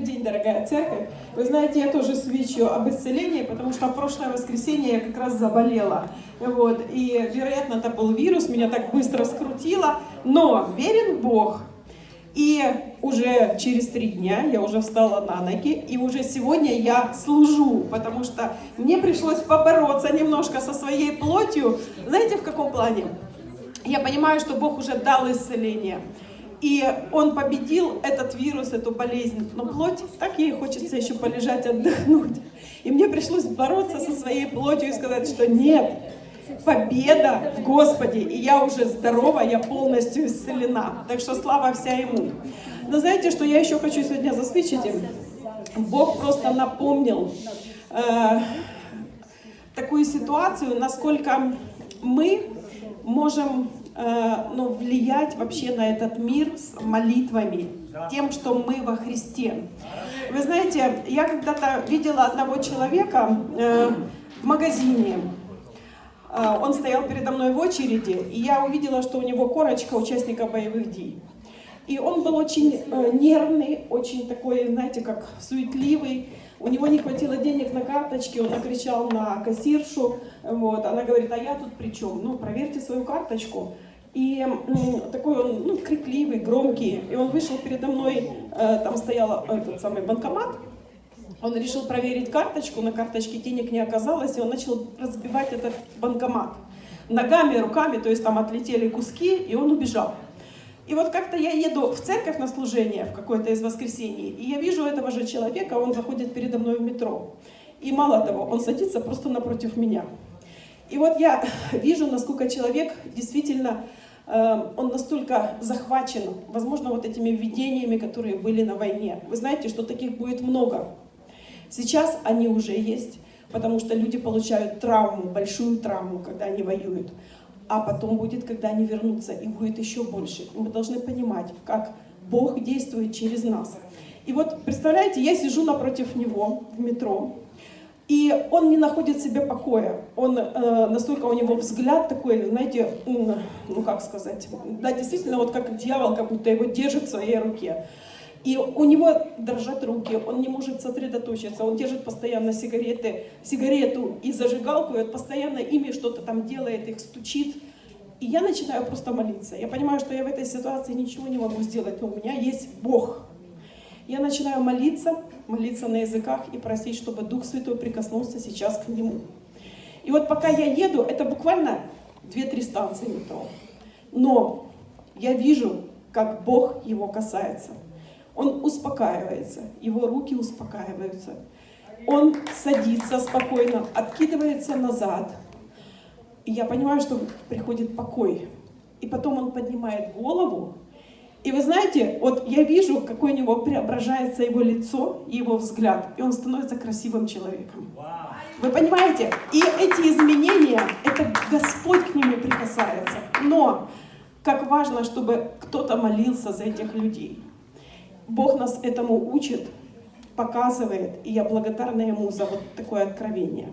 Добрый день, дорогая церковь. Вы знаете, я тоже свечу об исцелении, потому что в прошлое воскресенье я как раз заболела. Вот. И, вероятно, это был вирус, меня так быстро скрутило. Но верен Бог. И уже через три дня я уже встала на ноги, и уже сегодня я служу, потому что мне пришлось побороться немножко со своей плотью. Знаете, в каком плане? Я понимаю, что Бог уже дал исцеление. И он победил этот вирус, эту болезнь. Но плоть, так ей хочется еще полежать, отдохнуть. И мне пришлось бороться со своей плотью и сказать, что нет, победа в Господе. И я уже здорова, я полностью исцелена. Так что слава вся Ему. Но знаете, что я еще хочу сегодня засвечить? Бог просто напомнил э, такую ситуацию, насколько мы можем ну, влиять вообще на этот мир с молитвами, тем, что мы во Христе. Вы знаете, я когда-то видела одного человека э, в магазине. Э, он стоял передо мной в очереди, и я увидела, что у него корочка участника боевых действий. И он был очень э, нервный, очень такой, знаете, как суетливый. У него не хватило денег на карточке, он накричал на кассиршу. Вот. Она говорит, а я тут при чем? Ну, проверьте свою карточку. И такой он ну, крикливый, громкий. И он вышел передо мной, э, там стоял этот самый банкомат. Он решил проверить карточку, на карточке денег не оказалось, и он начал разбивать этот банкомат. Ногами, руками, то есть там отлетели куски, и он убежал. И вот как-то я еду в церковь на служение в какое-то из воскресений, и я вижу этого же человека, он заходит передо мной в метро. И мало того, он садится просто напротив меня. И вот я вижу, насколько человек действительно, э, он настолько захвачен, возможно, вот этими видениями, которые были на войне. Вы знаете, что таких будет много. Сейчас они уже есть, потому что люди получают травму, большую травму, когда они воюют а потом будет, когда они вернутся, и будет еще больше. И мы должны понимать, как Бог действует через нас. И вот, представляете, я сижу напротив него в метро, и он не находит себе покоя. Он э, настолько у него взгляд такой, знаете, ну как сказать, да, действительно, вот как дьявол, как будто его держит в своей руке. И у него дрожат руки, он не может сосредоточиться, он держит постоянно сигареты, сигарету и зажигалку, и он постоянно ими что-то там делает, их стучит. И я начинаю просто молиться. Я понимаю, что я в этой ситуации ничего не могу сделать, но у меня есть Бог. Я начинаю молиться, молиться на языках и просить, чтобы Дух Святой прикоснулся сейчас к нему. И вот пока я еду, это буквально 2-3 станции метро. Но я вижу, как Бог его касается. Он успокаивается, его руки успокаиваются. Он садится спокойно, откидывается назад. И я понимаю, что приходит покой. И потом он поднимает голову. И вы знаете, вот я вижу, какой у него преображается его лицо и его взгляд, и он становится красивым человеком. Вы понимаете? И эти изменения, это Господь к нему прикасается. Но как важно, чтобы кто-то молился за этих людей. Бог нас этому учит, показывает, и я благодарна Ему за вот такое откровение.